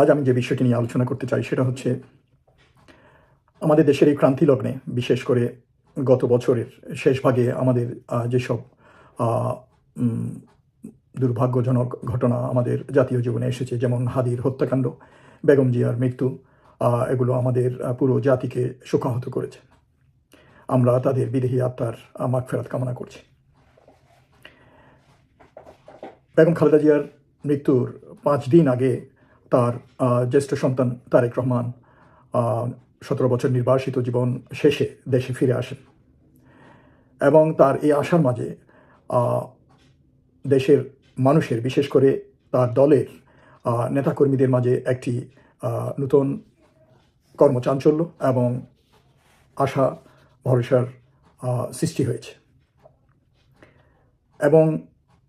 আজ আমি যে বিষয়টি নিয়ে আলোচনা করতে চাই সেটা হচ্ছে আমাদের দেশের এই ক্রান্তি লগ্নে, বিশেষ করে গত বছরের শেষ ভাগে আমাদের যেসব দুর্ভাগ্যজনক ঘটনা আমাদের জাতীয় জীবনে এসেছে, যেমন হাদির হত্যাকাণ্ড, বেগম জিয়ার মৃত্যু এগুলো আমাদের পুরো জাতিকে শোকাহত করেছে। আমরা তাদের বিদেহী আত্মার মাগফেরাত কামনা করছি। বেগম খালেদা জিয়ার মৃত্যুর পাঁচ দিন আগে তার জ্যেষ্ঠ সন্তান তারেক রহমান সতেরো বছর নির্বাসিত জীবন শেষে দেশে ফিরে আসেন। এবং তার এই আশার মাঝে দেশের মানুষের, বিশেষ করে তার দলের নেতাকর্মীদের মাঝে একটি নূতন কর্মচাঞ্চল্য এবং আশা ভরসার সৃষ্টি হয়েছে। এবং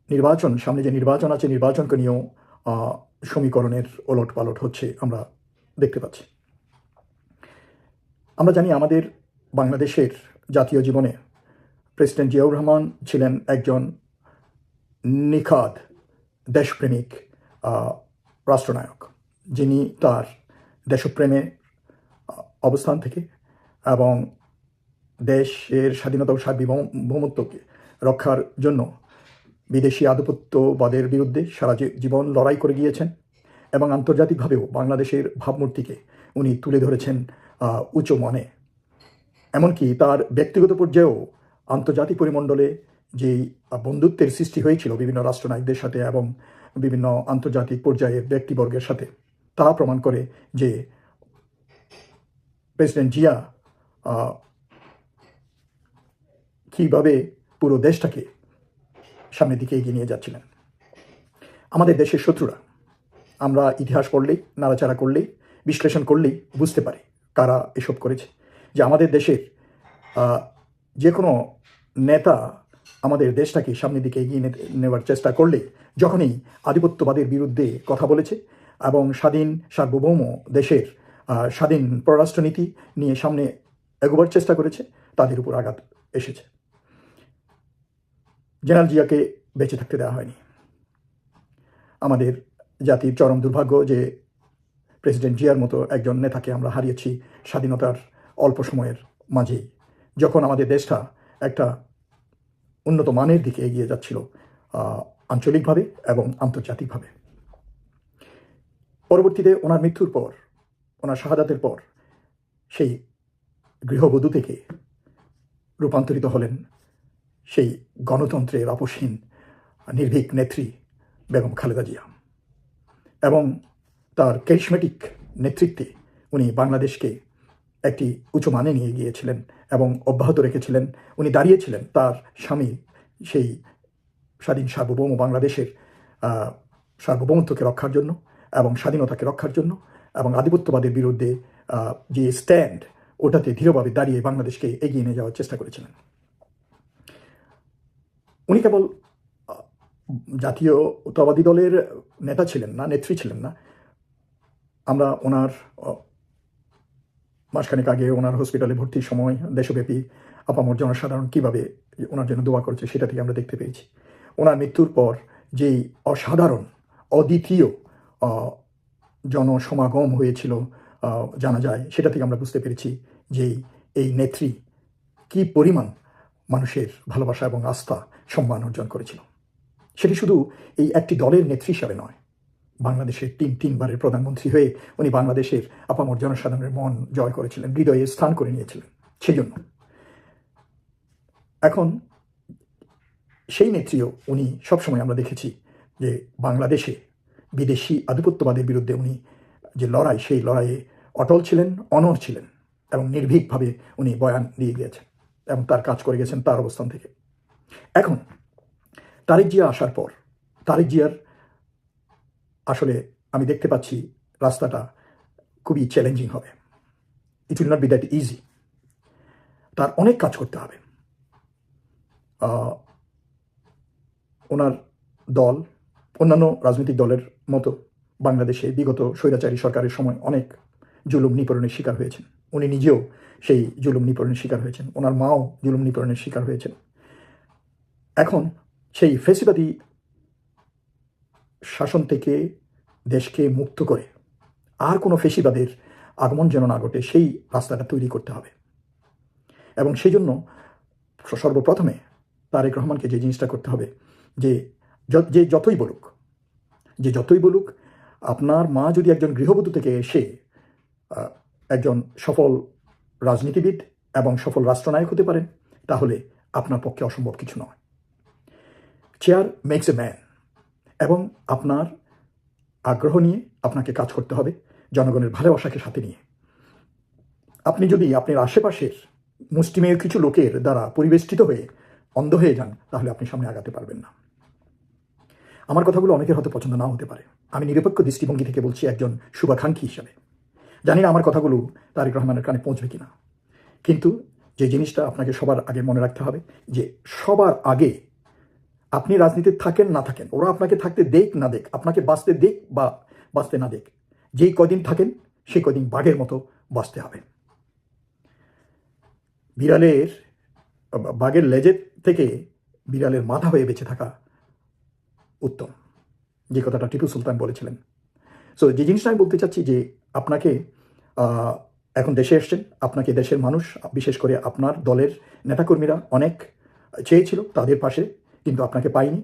নির্বাচন, সামনে যে নির্বাচন আছে, নির্বাচনকে নিয়েও সমীকরণের ওলট পালট হচ্ছে আমরা দেখতে পাচ্ছি। আমরা জানি আমাদের বাংলাদেশের জাতীয় জীবনে প্রেসিডেন্ট জিয়াউর রহমান ছিলেন একজন নিখাদ দেশপ্রেমিক রাষ্ট্রনায়ক। যিনি তার দেশপ্রেমে অবস্থান থেকে এবং দেশের স্বাধীনতা ও সার্বভৌমত্বকে রক্ষার জন্য বিদেশি আধিপত্যবাদের বিরুদ্ধে সারা জীবন লড়াই করে গিয়েছেন এবং আন্তর্জাতিকভাবেও বাংলাদেশের ভাবমূর্তিকে উনি তুলে ধরেছেন উঁচু মনে। এমনকি তার ব্যক্তিগত পর্যায়েও আন্তর্জাতিক পরিমণ্ডলে যেই বন্ধুত্বের সৃষ্টি হয়েছিল বিভিন্ন রাষ্ট্রনায়কদের সাথে এবং বিভিন্ন আন্তর্জাতিক পর্যায়ের ব্যক্তিবর্গের সাথে, তা প্রমাণ করে যে প্রেসিডেন্ট জিয়া কীভাবে পুরো দেশটাকে সামনের দিকে এগিয়ে নিয়ে যাচ্ছিলেন। আমাদের দেশের শত্রুরা, আমরা ইতিহাস পড়লেই, নাড়াচাড়া করলেই, বিশ্লেষণ করলেই বুঝতে পারি কারা এসব করেছে। যে আমাদের দেশের যে কোনো নেতা আমাদের দেশটাকে সামনের দিকে এগিয়ে নেওয়ার চেষ্টা করলে যখনই আধিপত্যবাদের বিরুদ্ধে কথা বলেছে এবং স্বাধীন সার্বভৌম দেশের স্বাধীন পররাষ্ট্রনীতি নিয়ে সামনে এগোবার চেষ্টা করেছে, তাদের উপর আঘাত এসেছে। জেনারেল জিয়াকে বেঁচে থাকতে দেওয়া হয়নি। আমাদের জাতির চরম দুর্ভাগ্য যে প্রেসিডেন্ট জিয়ার মতো একজন নেতাকে আমরা হারিয়েছি স্বাধীনতার অল্প সময়ের মাঝেই। যখন আমাদের দেশটা একটা উন্নত মানের দিকে এগিয়ে যাচ্ছিল আঞ্চলিকভাবে এবং আন্তর্জাতিকভাবে। পরবর্তীতে ওনার মৃত্যুর পর, ওনার শাহাদাতের পর সেই গৃহবধূ থেকে রূপান্তরিত হলেন সেই গণতন্ত্রের আপসহীন নির্ভীক নেত্রী বেগম খালেদা জিয়া এবং তার ক্যারিসমেটিক নেতৃত্বে উনি বাংলাদেশকে একটি উঁচু মানে নিয়ে গিয়েছিলেন এবং অব্যাহত রেখেছিলেন। উনি দাঁড়িয়েছিলেন তার স্বামী, সেই স্বাধীন সার্বভৌম বাংলাদেশের সার্বভৌমত্বকে রক্ষার জন্য এবং স্বাধীনতাকে রক্ষার জন্য এবং আধিপত্যবাদের বিরুদ্ধে যে স্ট্যান্ড ওটাতে দৃঢ়ভাবে দাঁড়িয়ে বাংলাদেশকে এগিয়ে নিয়ে যাওয়ার চেষ্টা করেছিলেন। উনি কেবল জাতীয়তাবাদী দলের নেতা ছিলেন না, নেত্রী ছিলেন না। আমরা ওনার মাসখানেক আগে ওনার হসপিটালে ভর্তির সময় দেশব্যাপী আপামর জনসাধারণ কীভাবে ওনার জন্য দোয়া করেছে সেটা থেকে আমরা দেখতে পেয়েছি। ওনার মৃত্যুর পর যেই অসাধারণ, অদ্বিতীয় জনসমাগম হয়েছিল জানা যায়, সেটা থেকে আমরা বুঝতে পেরেছি যে এই নেত্রী কি পরিমাণ মানুষের ভালোবাসা এবং আস্থা, সম্মান অর্জন করেছিল। সেটি শুধু এই একটি দলের নেত্রী হিসাবে নয়। বাংলাদেশের তিন তিনবারের প্রধানমন্ত্রী হয়ে উনি বাংলাদেশের আপামর জনসাধারণের মন জয় করেছিলেন, হৃদয়ে স্থান করে নিয়েছিলেন। সেজন্য এখন সেই নেত্রীও উনি সবসময় আমরা দেখেছি যে বাংলাদেশে বিদেশি আধিপত্যবাদের বিরুদ্ধে উনি যে লড়াই, সেই লড়াইয়ে অটল ছিলেন অনর ছিলেন এবং নির্ভীকভাবে উনি বয়ান দিয়ে গিয়েছেন এবং তার কাজ করে গেছেন তার অবস্থান থেকে। এখন তারেক জিয়া আসার পর তারেক জিয়ার আসলে আমি দেখতে পাচ্ছি রাস্তাটা খুবই চ্যালেঞ্জিং হবে। It will not be that easy তার অনেক কাজ করতে হবে। ওনার দল, অন্যান্য রাজনৈতিক দলের মতো বাংলাদেশে বিগত স্বৈরাচারী সরকারের সময় অনেক জুলুম নিপীড়নের শিকার হয়েছেন। উনি নিজেও সেই জুলুম নিপরণের শিকার হয়েছেন। ওনার মাও জুলুম নিপীড়নের শিকার হয়েছেন। এখন সেই ফেসিবাদী শাসন থেকে দেশকে মুক্ত করে। আর কোনো ফেসিবাদের আগমন যেন না ঘটে, সেই রাস্তাটা তৈরি করতে হবে। এবং সেই জন্য সর্বপ্রথমে তারেক রহমানকে যে জিনিসটা করতে হবে, যে য- যতই বলুক, যে যতই বলুক, আপনার মা যদি একজন গৃহবধূ থেকে এসে একজন সফল রাজনীতিবিদ এবং সফল রাষ্ট্রনায়ক হতে পারেন, তাহলে আপনার পক্ষে অসম্ভব কিছু নয়। চেয়ার মেক্স এ ম্যান এবং আপনার আগ্রহ নিয়ে আপনাকে কাজ করতে হবে জনগণের ভালোবাসাকে সাথে নিয়ে। আপনি যদি আপনার আশেপাশের মুষ্টিমেয় কিছু লোকের দ্বারা পরিবেষ্টিত হয়ে অন্ধ হয়ে যান, তাহলে আপনি সামনে আগাতে পারবেন না। আমার কথাগুলো অনেকের হয়তো পছন্দ নাও হতে পারে। আমি নিরপেক্ষ দৃষ্টিভঙ্গি থেকে বলছি একজন শুভাকাঙ্ক্ষী হিসাবে। জানি না আমার কথাগুলো তারেক রহমানের কানে পৌঁছবে কিনা। কিন্তু যে জিনিসটা আপনাকে সবার আগে মনে রাখতে হবে, যে সবার আগে আপনি রাজনীতিতে থাকেন, না থাকেন, ওরা আপনাকে থাকতে দেখ, না দেখ, আপনাকে বাঁচতে দেখ বা বাঁচতে না দেখ। যেই কদিন থাকেন, সেই কদিন বাঘের মতো বাঁচতে হবে। বিড়ালের, বাঘের লেজের থেকে বিড়ালের মাথা হয়ে বেঁচে থাকা উত্তম। যে কথাটা টিপু সুলতান বলেছিলেন। সো যে জিনিসটা আমি বলতে চাচ্ছি যে আপনাকে এখন দেশে এসছেন, আপনাকে দেশের মানুষ, বিশেষ করে আপনার দলের নেতাকর্মীরা অনেক চেয়েছিল, তাদের পাশে কিন্তু আপনাকে পাইনি।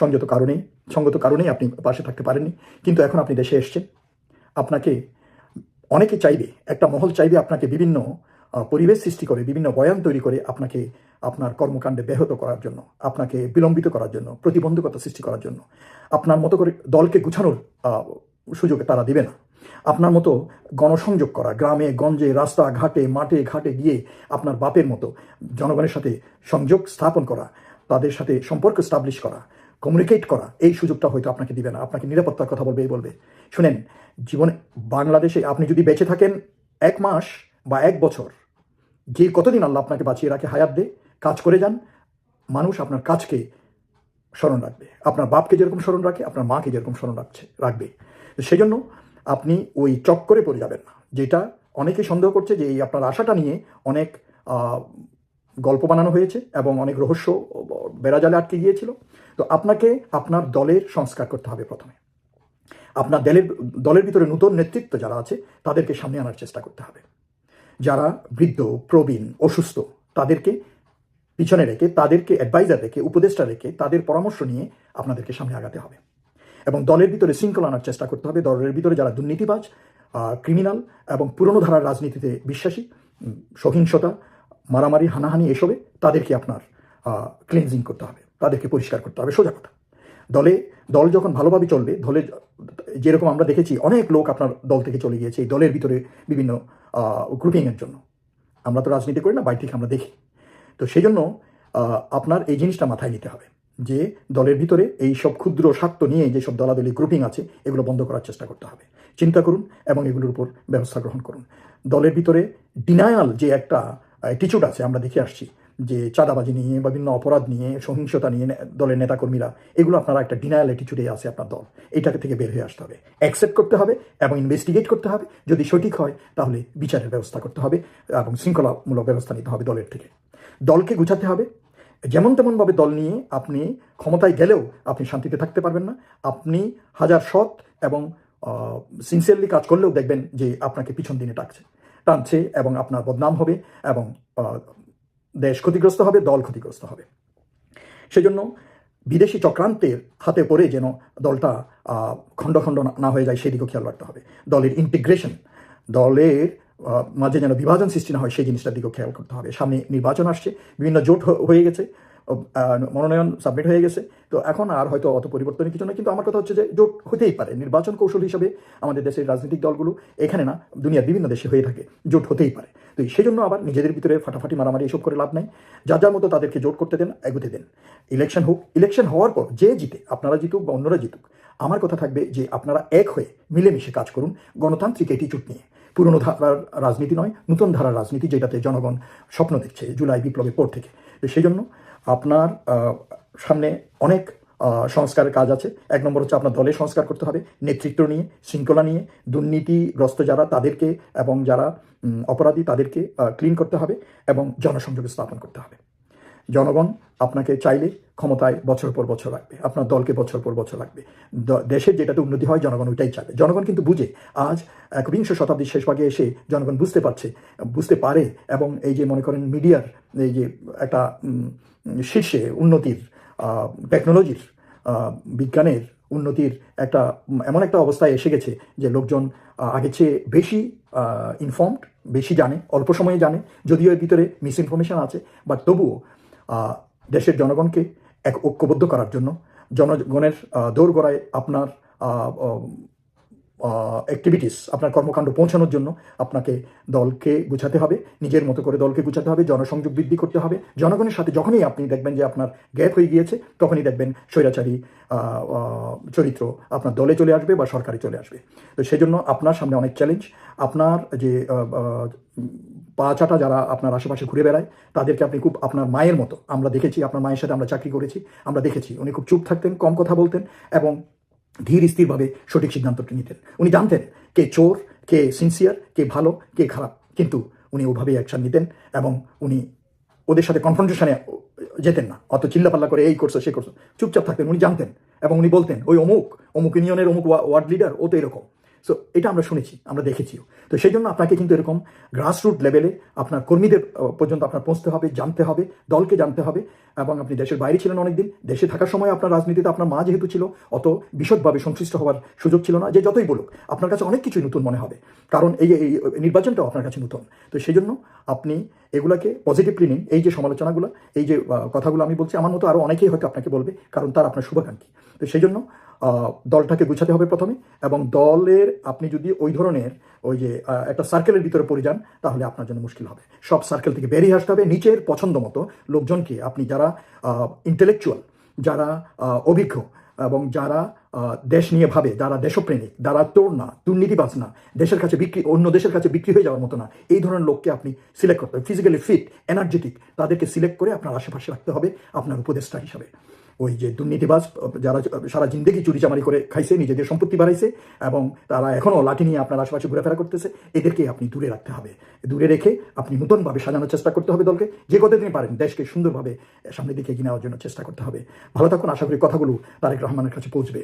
সংযত কারণেই সঙ্গত কারণেই আপনি পাশে থাকতে পারেননি। কিন্তু এখন আপনি দেশে এসছেন। আপনাকে অনেকে চাইবে, একটা মহল চাইবে আপনাকে বিভিন্ন পরিবেশ সৃষ্টি করে, বিভিন্ন বয়ান তৈরি করে আপনাকে আপনার কর্মকাণ্ডে ব্যাহত করার জন্য, আপনাকে বিলম্বিত করার জন্য, প্রতিবন্ধকতা সৃষ্টি করার জন্য। আপনার মতো করে দলকে গুছানোর সুযোগ তারা দিবে না। আপনার মতো গণসংযোগ করা, গ্রামে, গঞ্জে রাস্তা ঘাটে মাঠে, ঘাটে গিয়ে আপনার বাপের মতো জনগণের সাথে সংযোগ স্থাপন করা তাদের সাথে সম্পর্ক স্টাবলিশ করা কমিউনিকেট করা, এই সুযোগটা হয়তো আপনাকে দিবে না। আপনাকে নিরাপত্তার কথা বলবে, এই বলবে। শুনেন, জীবনে বাংলাদেশে আপনি যদি বেঁচে থাকেন এক মাস বা এক বছর, যে কতদিন আল্লাহ আপনাকে বাঁচিয়ে রাখে হায়াত দে, কাজ করে যান, মানুষ আপনার কাজকে স্মরণ রাখবে। আপনার বাপকে যেরকম স্মরণ রাখে, আপনার মাকে যেরকম স্মরণ রাখছে, রাখবে। সেই জন্য আপনি ওই চক্করে পড়ে যাবেন না, যেটা অনেকে সন্দেহ করছে যে এই আপনার আশাটা নিয়ে অনেক গল্প বানানো হয়েছে এবং অনেক রহস্য বেড়াজালে আটকে গিয়েছিল। তো আপনাকে আপনার দলের সংস্কার করতে হবে প্রথমে। আপনার দলের দলের ভিতরে নতুন নেতৃত্ব যারা আছে, তাদেরকে সামনে আনার চেষ্টা করতে হবে। যারা বৃদ্ধ, প্রবীণ, অসুস্থ, তাদেরকে পিছনে রেখে, তাদেরকে অ্যাডভাইজার রেখে, উপদেষ্টা রেখে, তাদের পরামর্শ নিয়ে আপনাদেরকে সামনে আগাতে হবে। এবং দলের ভিতরে শৃঙ্খলা আনার চেষ্টা করতে হবে। দলের ভিতরে যারা দুর্নীতিবাজ ক্রিমিনাল এবং পুরনো ধারার রাজনীতিতে বিশ্বাসী সহিংসতা, মারামারি, হানাহানি এসবে, তাদেরকে আপনার ক্লিনজিং করতে হবে, তাদেরকে পরিষ্কার করতে হবে, সোজা কথা। দলে, দল যখন ভালোভাবে চলবে, দলে যেরকম আমরা দেখেছি, অনেক লোক আপনার দল থেকে চলে গিয়েছে, এই দলের ভিতরে বিভিন্ন গ্রুপিংয়ের জন্য। আমরা তো রাজনীতি করি না বাইরে থেকে আমরা দেখি। তো সেই জন্য আপনার এই জিনিসটা মাথায় নিতে হবে, যে দলের ভিতরে এই সব ক্ষুদ্র স্বার্থ নিয়ে যেসব দলাদলি গ্রুপিং আছে, এগুলো বন্ধ করার চেষ্টা করতে হবে। চিন্তা করুন এবং এগুলোর উপর ব্যবস্থা গ্রহণ করুন। দলের ভিতরে ডিনায়াল যে একটা অ্যাটিচিউড আছে, আমরা দেখে আসছি যে চাঁদাবাজি নিয়ে বা বিভিন্ন অপরাধ নিয়ে, সহিংসতা নিয়ে দলের নেতাকর্মীরা, এগুলো আপনারা একটা ডিনায়াল অ্যাটিচিউডে আছে আপনার দল। এটাকে থেকে বের হয়ে আসতে হবে। অ্যাকসেপ্ট করতে হবে এবং ইনভেস্টিগেট করতে হবে। যদি সঠিক হয়, তাহলে বিচারের ব্যবস্থা করতে হবে এবং শৃঙ্খলামূলক ব্যবস্থা নিতে হবে দলের থেকে। দলকে গুছাতে হবে। যেমন তেমনভাবে দল নিয়ে আপনি ক্ষমতায় গেলেও আপনি শান্তিতে থাকতে পারবেন না। আপনি হাজার সৎ এবং সিনসিয়ারলি কাজ করলেও দেখবেন যে আপনাকে পিছন দিনে টাকছে টানছে এবং আপনার বদনাম হবে এবং দেশ ক্ষতিগ্রস্ত হবে, দল ক্ষতিগ্রস্ত হবে। সেজন্য বিদেশি চক্রান্তের হাতে পড়ে যেন দলটা খণ্ড খণ্ড না- হয়ে যায়, সেদিকেও খেয়াল রাখতে হবে। দলের ইন্টিগ্রেশন দলের মাঝে যেন বিভাজন সৃষ্টি না হয়, সেই জিনিসটার দিকেও খেয়াল করতে হবে। সামনে নির্বাচন আসছে, বিভিন্ন জোট হয়ে গেছে। মনোনয়ন সাবমিট হয়ে গেছে। তো এখন আর হয়তো অত পরিবর্তনের কিছু না কিন্তু আমার কথা হচ্ছে যে জোট হতেই পারে। নির্বাচন কৌশল হিসাবে আমাদের দেশের রাজনৈতিক দলগুলো এখানে না, দুনিয়ার বিভিন্ন দেশে হয়ে থাকে। জোট হতেই পারে। তো সেই জন্য আবার নিজেদের ভিতরে ফাটাফাটি মারামারি এসব করে লাভ নাই। যার যার মতো তাদেরকে জোট করতে দেন, এগোতে দেন। ইলেকশন হোক, ইলেকশন হওয়ার পর যে জিতে, আপনারা জিতুক বা অন্যরা জিতুক, আমার কথা থাকবে যে, আপনারা এক হয়ে মিলেমিশে কাজ করুন গণতান্ত্রিক অ্যাটিচিউড নিয়ে। পুরনো ধারার রাজনীতি নয়, নতুন ধারার রাজনীতি যেটাতে জনগণ স্বপ্ন দেখছে জুলাই বিপ্লবের পর থেকে। তো সেই জন্য আপনার সামনে অনেক সংস্কারের কাজ আছে। এক নম্বর হচ্ছে আপনার দলের সংস্কার করতে হবে, নেতৃত্ব নিয়ে, শৃঙ্খলা নিয়ে, দুর্নীতিগ্রস্ত যারা, তাদেরকে এবং যারা অপরাধী, তাদেরকে ক্লিন করতে হবে এবং জনসংযোগ স্থাপন করতে হবে। জনগণ আপনাকে চাইলে ক্ষমতায় বছর পর বছর রাখবে, আপনার দলকে বছর পর বছর রাখবে। দেশের যেটাতে উন্নতি হয়, জনগণ ওইটাই চাবে। জনগণ কিন্তু বুঝে, আজ একবিংশ শতাব্দীর শেষ ভাগে এসে জনগণ বুঝতে পারছে, বুঝতে পারে এবং এই যে মনে করেন মিডিয়ার এই যে একটা শীর্ষে উন্নতির টেকনোলজির বিজ্ঞানের উন্নতির একটা, এমন একটা অবস্থায় এসে গেছে যে লোকজন আগের চেয়ে বেশি ইনফর্মড বেশি জানে, অল্প সময়ে জানে, যদিও এর ভিতরে মিস ইনফরমেশন আছে বাট তবুও দেশের জনগণকে এক ঐক্যবদ্ধ করার জন্য জনগণের দৌড়গড়ায় আপনার অ্যাক্টিভিটিস আপনার কর্মকাণ্ড পৌঁছানোর জন্য আপনাকে দলকে গুছাতে হবে, নিজের মতো করে দলকে গুছাতে হবে, জনসংযোগ বৃদ্ধি করতে হবে। জনগণের সাথে যখনই আপনি দেখবেন যে আপনার গ্যাপ হয়ে গিয়েছে, তখনই দেখবেন স্বৈরাচারী চরিত্র আপনার দলে চলে আসবে বা সরকারে চলে আসবে। তো সেই জন্য আপনার সামনে অনেক চ্যালেঞ্জ আপনার যে আহ, আহ, পা চাটা যারা আপনার আশেপাশে ঘুরে বেড়ায় তাদেরকে আপনি খুব আপনার মায়ের মতো আমরা দেখেছি আপনার মায়ের সাথে আমরা চাকরি করেছি আমরা দেখেছি। উনি খুব চুপ থাকতেন কম কথা বলতেন এবং ধীর স্থিরভাবে সঠিক সিদ্ধান্তটি নিতেন। উনি জানতেন কে চোর কে সিনসিয়ার কে ভালো কে খারাপ কিন্তু উনি ওভাবেই অ্যাকশন নিতেন এবং উনি ওদের সাথে কনফ্রন্টেশনে যেতেন না। অত চিল্লাপাল্লা করে এই করছ সে করছ। চুপচাপ থাকতেন উনি জানতেন এবং উনি বলতেন ওই অমুক অমুক ইউনিয়নের অমুক ওয়ার্ড লিডার ও তো এরকম। সো এটা আমরা শুনেছি, আমরা দেখেছিও। তো সেই জন্য আপনাকে কিন্তু এরকম গ্রাসরুট লেভেলে আপনার কর্মীদের পর্যন্ত আপনার পৌঁছতে হবে, জানতে হবে, দলকে জানতে হবে, এবং আপনি দেশের বাইরে ছিলেন অনেকদিন, দেশে থাকার সময় আপনার রাজনীতিতে আপনার মা যেহেতু ছিল, অত বিশদভাবে সংশ্লিষ্ট হওয়ার সুযোগ ছিল না, যে যতই বলুক, আপনার কাছে অনেক কিছুই নতুন মনে হবে। কারণ এই এই নির্বাচনটাও আপনার কাছে নতুন। তো সেই জন্য আপনি এগুলাকে পজিটিভলি নিন। এই যে সমালোচনাগুলো, এই যে কথাগুলো আমি বলছি, আমার মতো আরও অনেকেই হয়তো আপনাকে বলবে, কারণ তার আপনার শুভাকাঙ্ক্ষী। তো সেই জন্য দলটাকে গুছাতে হবে প্রথমে, এবং দলের আপনি যদি ওই ধরনের ওই যে একটা সার্কেলের ভিতরে পড়ে যান, তাহলে আপনার জন্য মুশকিল হবে। সব সার্কেল থেকে বেরিয়ে আসতে হবে নিচের পছন্দ মতো লোকজনকে। আপনি যারা ইন্টেলেকচুয়াল যারা অভিজ্ঞ এবং যারা দেশ নিয়ে ভাবে, যারা দেশপ্রেমিক, যারা তোর না দুর্নীতিবাজ না, দেশের কাছে বিক্রি, অন্য দেশের কাছে বিক্রি হয়ে যাওয়ার মতো না, এই ধরনের লোককে আপনি সিলেক্ট করতে হবে। ফিজিক্যালি ফিট এনার্জেটিক তাদেরকে সিলেক্ট করে আপনার আশেপাশে রাখতে হবে, আপনার উপদেষ্টা হিসাবে। ওই যে দুর্নীতিবাজ, যারা সারা জিন্দেগি চুরি চামারি করে খাইছে, নিজেদের সম্পত্তি বাড়াইছে এবং তারা এখনও লাঠি নিয়ে আপনার আশেপাশে ঘোরাফেরা করতেছে, এদেরকে আপনি দূরে রাখতে হবে। দূরে রেখে আপনি নতুনভাবে সাজানোর চেষ্টা করতে হবে দলকে, যে কতদিন পারেন, দেশকে সুন্দরভাবে সামনের দিকে এগিয়ে নেওয়ার জন্য চেষ্টা করতে হবে। ভালো থাকুন, আশা করি কথাগুলো তারেক রহমানের কাছে পৌঁছবে।